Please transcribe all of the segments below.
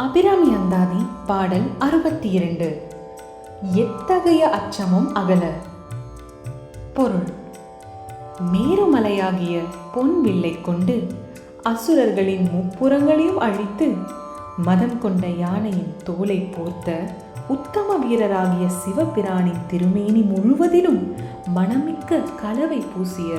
அபிராமி அந்தாதி பாடல் அறுபத்தி இரண்டு எத்தகைய அச்சமும் அகல. பொருள். மேருமலையாகிய பொன் வில்லை கொண்டு அசுரர்களின் முப்புறங்களையும் அழித்து மதம் கொண்ட யானையின் தோலை போர்த்த உத்தம வீரராகிய சிவபிரானின் திருமேனி முழுவதிலும் மணமிக்க கலவை பூசிய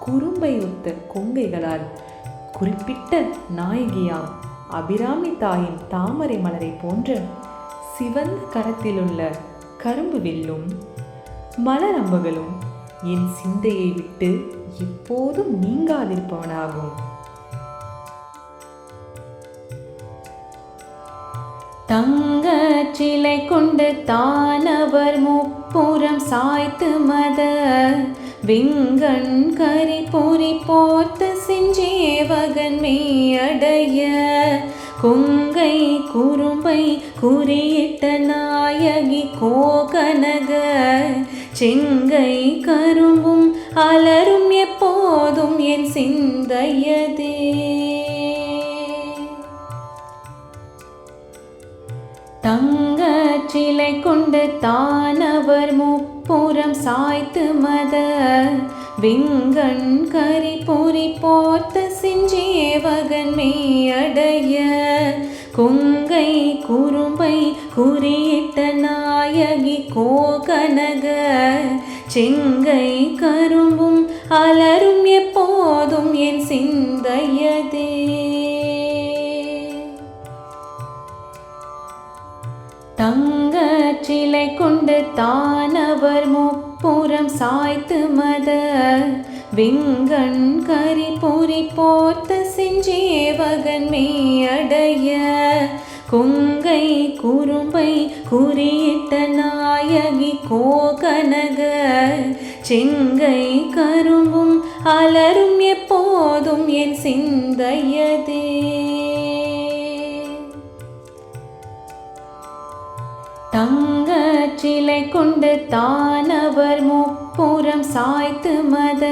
குறும்பை ஒத்த கொங்கைகளால் குறிப்பிட்ட நாயகியாம். அபிராமி தாயின் தாமரை மலரை போன்று சிவந்த கரத்திலுள்ள கரும்பு வில்லும் மலரம்புகளும் என் சிந்தையை விட்டு எப்போதும் நீங்காதிருப்பவனாகும். தங்க சிலை கொண்டு தானவர் முப்புறம் சாய்த்து மத விங்கண் கரி பொறி போர்த்த செஞ்சேவகன் மெய்யடைய கொங்கை குறும்பை குறியிட்ட நாயகி கோகனக. செங்கை கரும்பும் அலரும் எப்போதும் என் சிந்தையதே. தங்க சிலை கொண்டு தானவர் புறம் சாய்த்து மத விங்கண் கரி பொறி போர்த்த செஞ்சேவகன் மேயடைய. கொங்கை குறும்பை குறியிட்ட நாயகி கோகனக. செங்கை கரும்பும் அலரும் எப்போதும் என் சிந்தையதே. தங்க சிலை கொண்டு தானவர் முப்புறம் சாய்த்து மத. விங்கண் கரி பொறி போர்த்த செஞ்சேவகன் மேயடைய. கொங்கை குறும்பை குறியிட்ட நாயகி கோகனக. செங்கை கரும்பும் அலரும் எப்போதும் என் சிந்தையதே. தங்க சிலை கொண்டு தானவர் முப்புறம் சாய்த்து மத.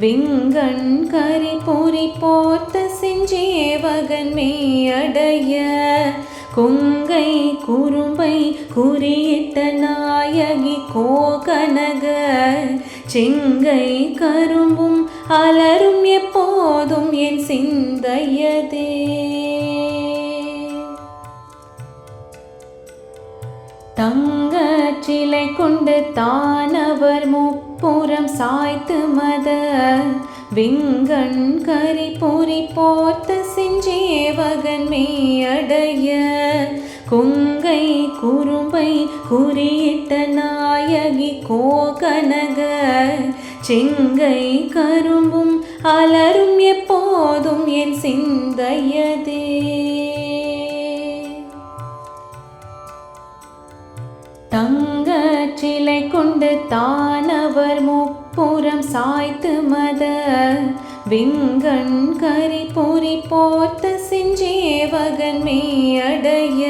விங்கண் கரி பொறி போர்த்த செஞ்சேவகன் மேயடைய. கொங்கை குறும்பை குறியிட்ட நாயகி கோகனக. செங்கை கரும்பும் அலரும் எப்போதும் என் சிந்தையதே. தங்க சிலை கொண்டு தானவர் முப்புறம் சாய்த்து மத. விங்கண் கரி பொறி போர்த்த செஞ்சேவகன் மேயடைய. கொங்கை குறும்பை குறியிட்ட நாயகி கோகனக. செங்கை கரும்பும் அலரும் எப்போதும் என் சிந்தையதே. தங்க சிலை கொண்டு தானவர் முப்புறம் சாய்த்து மத. விங்கண் கரி பொறி போர்த்த செஞ்சேவகன் மேயடைய.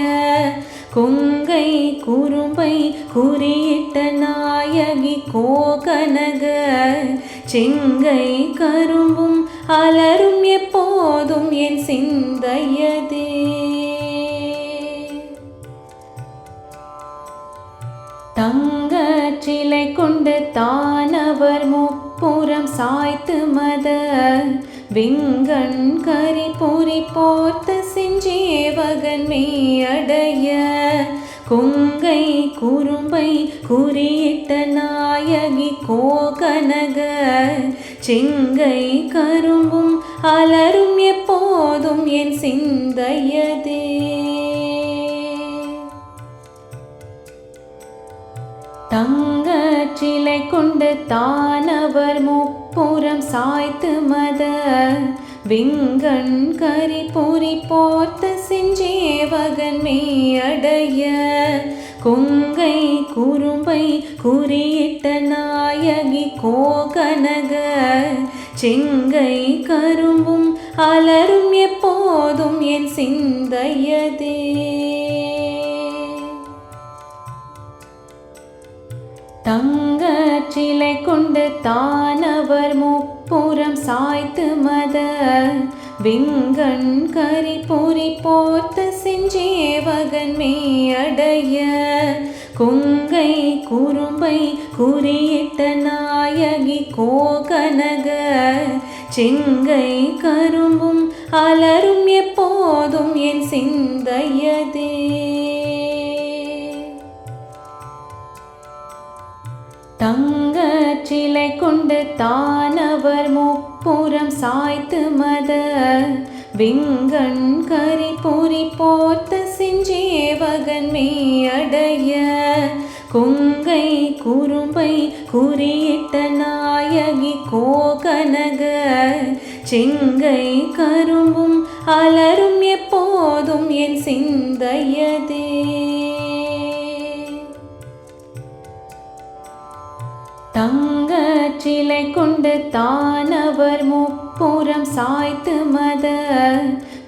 கொங்கை குறும்பை குறியிட்ட நாயகி கோகனக. செங்கை கரும்பும் அலரும் எப்போதும் என் சிந்தையதே. முற்றிலை கொண்டு தானவர் முப்புறம் சாய்த்து மத. விங்கண் கரி பொறி போர்த்து செஞ்சேவகன் மெய்யடைய கொங்கை குறும்பை குறியிட்ட நாயகி கோகனக. செங்கை கரும்பும் அலரும் எப்போதும் என் சிந்தையதே. தங்க சிலை கொண்டு தானவர் முப்புறம் சாய்த்து மத. விங்கண் கரி பொறி போர்த்து செஞ்சேவகன் மேயடைய. கொங்கை குறும்பை குறியிட்ட நாயகி கோகனக. செங்கை கரும்பும் அலரும் எப்போதும் என் சிந்தையதே. தங்க சிலை கொண்டு தானவர் முப்புறம் சாய்த்து மத. விங்கண் கரி பொறி போர்த்து செஞ்சேவகன் மேயடைய. கொங்கை குறும்பை குறியிட்ட நாயகி கோகனக. செங்கை கரும்பும் அலரும் எப்போதும் என் சிந்தையதே. தங்க சிலை கொண்டு தானவர் முப்புறம் சாய்த்து மத. விங்கண் கரி பொறி போர்த்த செஞ்சேவகன் மெய்யடைய கொங்கை குறும்பை குறியிட்ட நாயகி கோகனக. செங்கை கரும்பும் அலரும் எப்போதும் என் சிந்தையதே. தங்க சிலை கொண்டு தானவர் முப்புறம் சாய்த்து மத.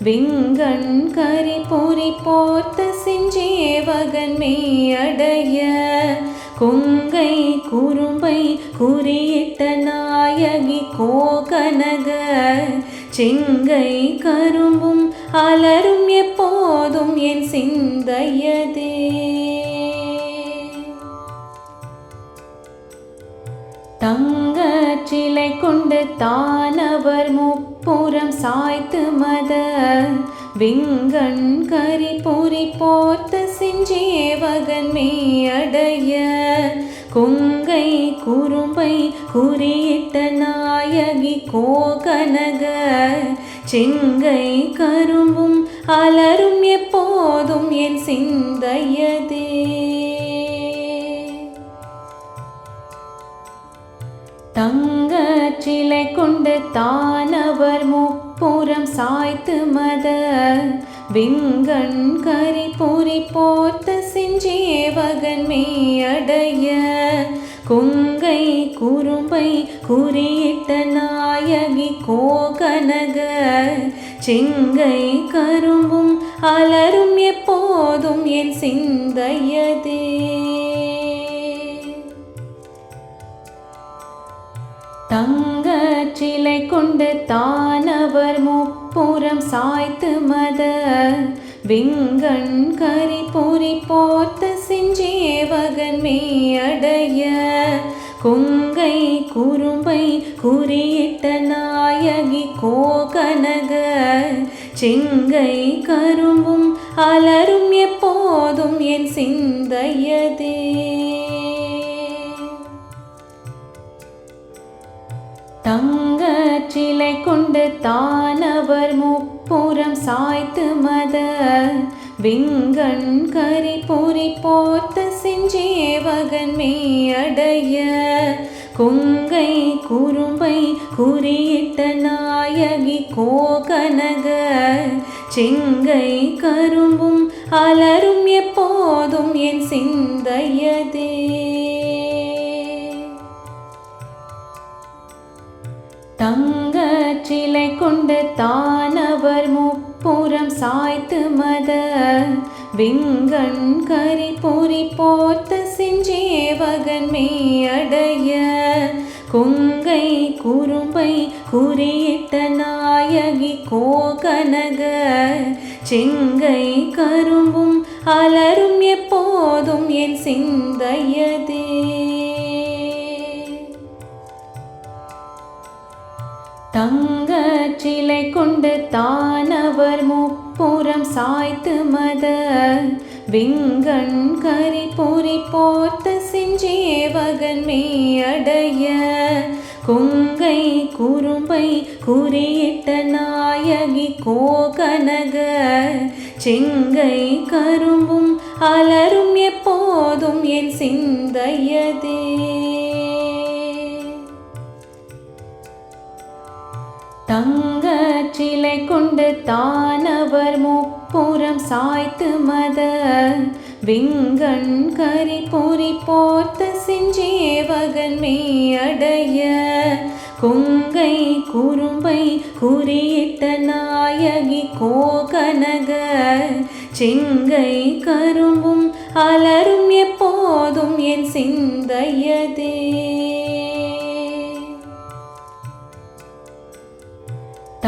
விங்கண் கரி பொறி போர்த்து செஞ்சேவகன் மேயடைய. கொங்கை குறும்பை குறியிட்ட நாயகி கோகனக. செங்கை கரும்பும் அலரும் எப்போதும் என் சிந்தையதே. தங்க சிலை கொண்டு தானவர் முப்புறம் சாய்த்து மத. விங்கண் கரி பொறி போர்த்த செஞ்சேவகன் மேயடைய. கொங்கை குறும்பை குறியிட்ட நாயகி கோகனக. செங்கை கரும்பும் அலரும் எப்போதும் என் சிந்தையதே. தங்க சிலை கொண்டு தானவர் முப்புறம் சாய்த்து மத. விங்கண் கரி பொறி போர்த்த செஞ்சேவகன் மேயடைய. கொங்கை குறும்பை குறியிட்ட நாயகி கோகனக. செங்கை கரும்பும் அலரும் எப்போதும் என் சிந்தையதே. தங்க சிலை கொண்டு தானவர் முப்புறம் சாய்த்து மத. விங்கண் கரி பொறி போர்த்து செஞ்சேவகன் மேயடைய. கொங்கை குறும்பை குறியிட்ட நாயகி கோகனக. செங்கை கரும்பும் அலரும் எப்போதும் என் சிந்தையதே. தங்க சிலை கொண்டு தானவர் முப்புறம் சாய்த்து மத. விங்கண் கரி பொறி போர்த்த செஞ்சேவகன் மேயடைய. கொங்கை குறும்பை குறியிட்ட நாயகி கோகனக. செங்கை கரும்பும் அலரும் எப்போதும் என் சிந்தையதே. தங்க சிலை கொண்டு தானவர் முப்புறம் சாய்த்து மத. விங்கண் கரி பொறி போர்த்த செஞ்சேவகன் மேயடைய. கொங்கை குறும்பை குறியிட்ட நாயகி கோகனக. செங்கை கரும்பும் அலரும் எப்போதும் என் சிந்தையதே. தங்க சிலை கொண்டு தானவர் முப்புறம் சாய்த்து மத. விங்கண் கரி பொறி போர்த்த செஞ்சேவகன் மேயடைய. கொங்கை குறும்பை குறியிட்ட நாயகி கோகனக. செங்கை கரும்பும் அலரும் எப்போதும் என் சிந்தையதே. தங்க சிலை கொண்டு தானவர் முப்புறம் சாய்த்து மத. விங்கண் கரி பொறி போர்த்து செஞ்சேவகன் மேயடைய. கொங்கை குறும்பை குறியிட்ட நாயகி கோகனக. செங்கை கரும்பும் அலரும் எப்போதும் என் சிந்தையதே.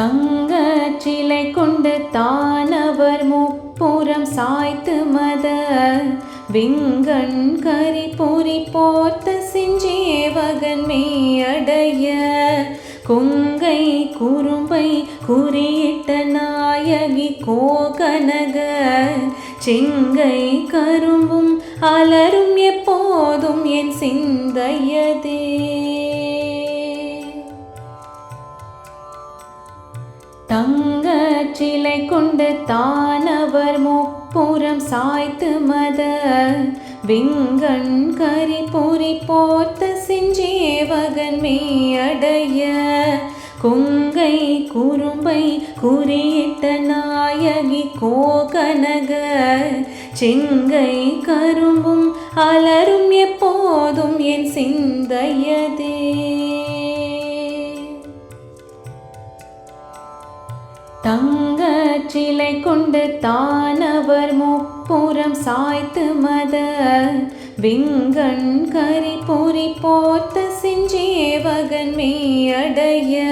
தங்க சிலை கொண்டு தானவர் முப்புறம் சாய்த்து மத. விங்கண் கரி பொறி போர்த்த செஞ்சேவகன் மேயடைய. கொங்கை குறும்பை குறியிட்ட நாயகி கோகனக. செங்கை கரும்பும் அலரும் எப்போதும் என் சிந்தையதே. தங்க சிலை கொண்டு தானவர் முப்புறம் சாய்த்து மத. விங்கண் கரி பொறி போர்த்த செஞ்சேவகன் மேயடைய. கொங்கை குறும்பை குறியிட்ட நாயகி கோகனக. செங்கை கரும்பும் அலரும் எப்போதும் என் சிந்தையதே. தங்க சிலை கொண்டு தானவர் முப்புறம் சாய்த்து மத. விங்கண் கரி பொறி போர்த்த செஞ்சேவகன் மேயடைய.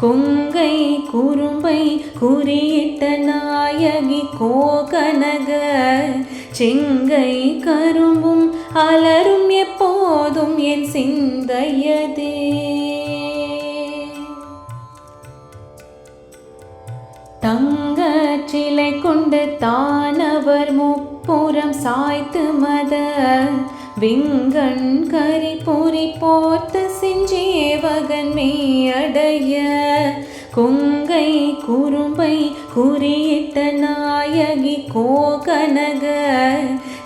கொங்கை குறும்பை குறியிட்ட நாயகி கோகனக. செங்கை கரும்பும் அலரும் எப்போதும் என் சிந்தையதே. தங்க சிலை கொண்டு தானவர் முப்புறம் சாய்த்து மத. விங்கண் கரி பொறி போர்த்து செஞ்சேவகன் மேயடைய. கொங்கை குறும்பை குறியிட்ட நாயகி கோகனக.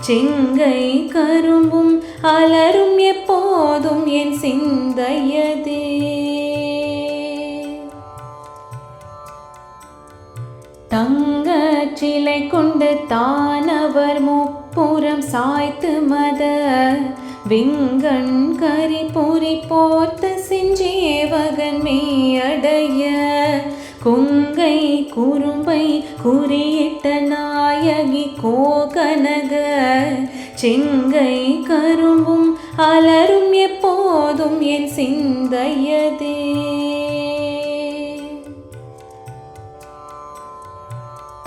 செங்கை கரும்பும் அலரும் எப்போதும் என் சிந்தையதே. தங்க சிலை கொண்டு தானவர் முப்புறம் சாய்த்து மத. விங்கண் கரி பொறி போர்த்த செஞ்சேவகன் மேயடைய. கொங்கை குறும்பை குறியிட்ட நாயகி கோகனக. செங்கை கரும்பும் அலரும் எப்போதும் என் சிந்தையதே.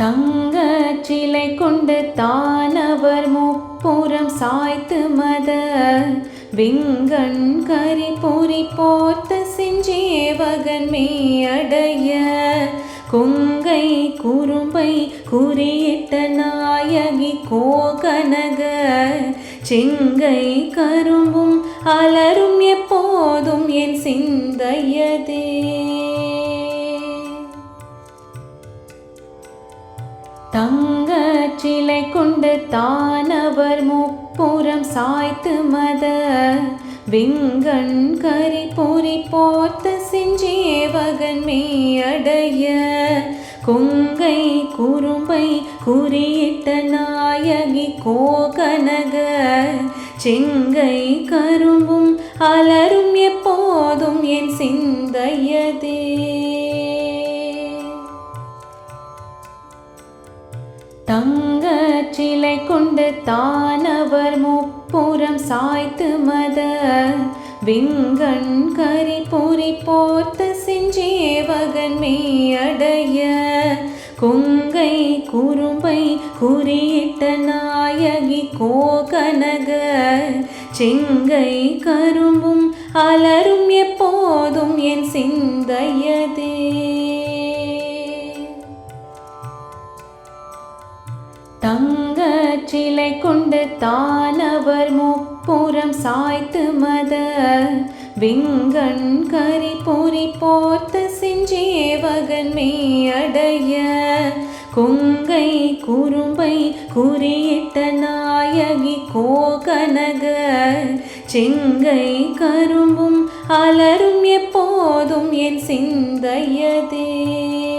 தங்க சிலை கொண்டு தானவர் முப்புறம் சாய்த்து மத விங்கண் கரி பொறி போர்த்து செஞ்சேவகன் மேயடைய. கொங்கை குறும்பை குறியிட்ட நாயகி கோகனக செங்கை கரும்பும் அலரும் எப்போதும் என் சிந்தையதே. தங்க சிலை கொண்டு தானவர் முப்புறம் சாய்த்து மத. விங்கண் கரி பொறி போர்த்த செஞ்சேவகன் மேயடைய. கொங்கை குறும்பை குறியிட்ட நாயகி கோகனக. செங்கை கரும்பும் அலரும் எப்போதும் என் சிந்தையதே. தங்க சிலை கொண்டு தானவர் முப்புறம் சாய்த்து மத. விங்கண் கரி பொறி போர்த்து செஞ்சேவகன் மேயடைய. கொங்கை குறும்பை குறியிட்ட நாயகி கோகனக. செங்கை கரும்பும் அலரும் எப்போதும் என் சிந்தையதே. சிலை கொண்டு தானவர் முப்புறம் சாய்த்து மத. விங்கண் கரி பொறி போர்த்த செஞ்சேவகன் மேயடைய. கொங்கை குறும்பை குறியிட்ட நாயகி கோகனக. செங்கை கரும்பும் அலரும் எப்போதும் என் சிந்தையதே.